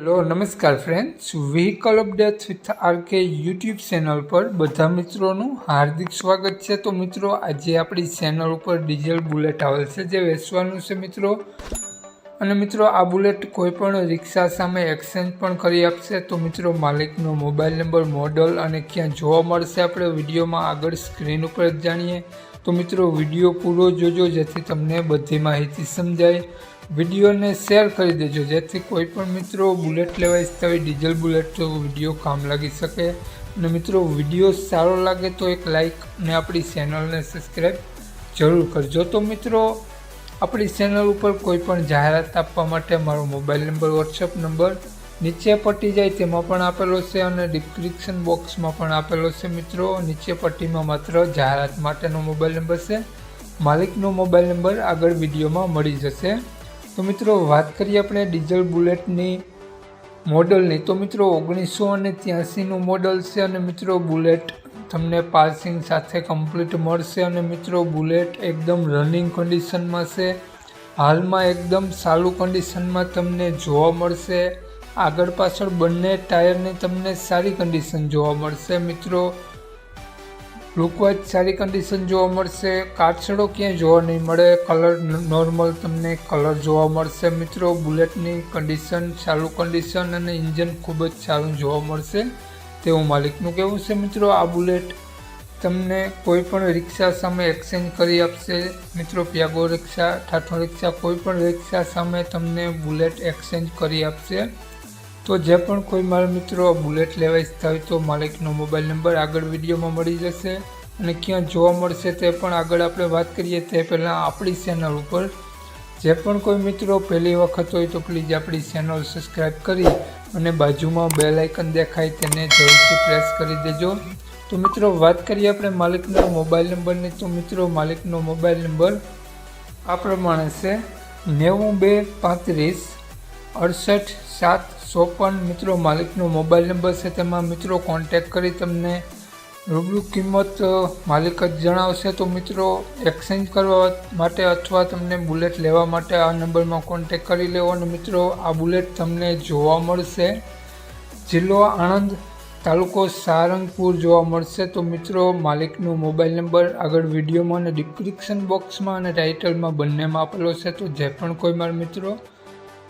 Hello નમસ્કાર friends vehicle updates with RK YouTube channel પર બધા મિત્રોનું હાર્દિક સ્વાગત છે. તો મિત્રો, આજે આપણી ચેનલ ઉપર ડીઝલ બુલેટ આવેલ છે, જે વેચવાનું છે મિત્રો. અને મિત્રો, આ બુલેટ કોઈપણ રિક્ષા સામે એક્સચેન્જ પણ કરી આપશે. તો મિત્રો, માલિકનો મોબાઈલ નંબર મોડલ અને ક્યાં જોવા મળશે આપણે વિડીયોમાં આગળ સ્ક્રીન ઉપર જ જાણીએ. તો મિત્રો, વીડિયો પૂરો જોજો, જેથી તમને બધી માહિતી સમજાય. વિડીયોને શેર કરી દેજો. જેથી કોઈ પણ મિત્રો બુલેટ લેવા ઈચ્છતા હોય, ડીઝલ બુલેટ તો વીડિયો કામ લાગી શકે. અને મિત્રો, વીડિયો સારો લાગે તો એક લાઈક અને આપણી ચેનલને સબસ્ક્રાઈબ જરૂર કરજો. તો મિત્રો, આપણી ચેનલ ઉપર કોઈ પણ જાહેરાત આપવા માટે મારો મોબાઈલ નંબર વોટ્સઅપ નંબર નીચે પટ્ટી જાય તેમાં પણ આપેલો છે અને ડિસ્ક્રિપ્શન બોક્સમાં પણ આપેલો છે મિત્રો. નીચે પટ્ટીમાં માત્ર જાહેરાત માટેનો મોબાઈલ નંબર છે. માલિકનો મોબાઈલ નંબર આગળ વિડીયોમાં મળી જશે. તો મિત્રો વાત કરીએ આપણે ડીઝલ બુલેટની મોડલની. તો મિત્રો ઓગણીસો અને ત્યાંસીનું મોડલ છે અને મિત્રો બુલેટ તમને પાર્સિંગ સાથે કમ્પ્લીટ મળશે અને મિત્રો બુલેટ એકદમ રનિંગ કન્ડિશનમાં છે. હાલમાં એકદમ સારું કન્ડિશનમાં તમને જોવા મળશે. આગળ પાછળ બંને ટાયરની તમને સારી કન્ડિશન જોવા મળશે મિત્રો. લુકવાઇઝ સારી કન્ડિશન જોવા મળશે. કાચડો ક્યાંય જોવા નહીં મળે. કલર નોર્મલ તમને કલર જોવા મળશે મિત્રો. બુલેટની કન્ડિશન સારું કન્ડિશન અને ઇન્જન ખૂબ જ સારું જોવા મળશે. તેવું માલિકનું કહેવું છે મિત્રો. આ બુલેટ તમને કોઈ પણ રિક્ષા સામે એક્સચેન્જ કરી આપશે. મિત્રો પ્યાગો રિક્ષા ઠાઠો રિક્ષા કોઈ પણ રિક્ષા સામે તમને બુલેટ એક્સચેન્જ કરી આપશે. તો જે પણ કોઈ મારા મિત્રો બુલેટ લેવા ઈચ્છતા હોય તો માલિકનો મોબાઈલ નંબર આગળ વિડીયોમાં મળી જશે. અને ક્યાં જોવા મળશે તે પણ આગળ આપણે વાત કરીએ તે પહેલાં આપણી ચેનલ ઉપર. જે પણ કોઈ મિત્રો પહેલી વખત હોય તો પ્લીઝ આપણી ચેનલ સબસ્ક્રાઈબ કરી અને બાજુમાં બે લાઇકન દેખાય તેને જરૂરથી પ્રેસ કરી દેજો. તો મિત્રો વાત કરીએ આપણે માલિકના મોબાઈલ નંબરની. તો મિત્રો માલિકનો મોબાઈલ નંબર આ પ્રમાણે છે નેવું બે પાંત્રીસ, અડસઠ, સાત ચોપન મિત્રો માલિકનો મોબાઈલ નંબર છે, તેમાં મિત્રો કોન્ટેક કરી તમને રૂબરૂ કિંમત માલિક જ જણાવશે. તો મિત્રો એક્સચેન્જ કરવા માટે અથવા તમને બુલેટ લેવા માટે આ નંબરમાં કોન્ટેક કરી લેવો અને મિત્રો, આ બુલેટ તમને જોવા મળશે. જિલ્લો આણંદ તાલુકો સારંગપુર જોવા મળશે. તો મિત્રો, માલિકનો મોબાઈલ નંબર આગળ વિડીયોમાં અને ડિસ્ક્રિપ્શન બોક્સમાં અને ટાઇટલમાં બંનેમાં આપેલો છે. તો જે પણ કોઈ મારા મિત્રો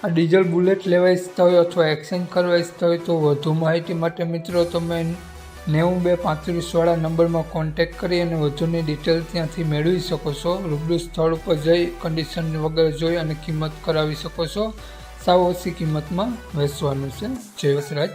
આ ડીઝલ બુલેટ લેવા ઈચ્છતા હોય અથવા એક્સચેન્જ કરવા ઈચ્છતા હોય તો વધુ માહિતી માટે મિત્રો તમે નેવું બે પાંત્રીસવાળા નંબરમાં કોન્ટેક કરી અને વધુની ડિટેલ ત્યાંથી મેળવી શકો છો. રૂબરૂ સ્થળ ઉપર જઈ કન્ડિશન વગેરે જોઈ અને કિંમત કરાવી શકો છો. સાવ ઓછી કિંમતમાં વેચવાનું છે. જય વસરાજ.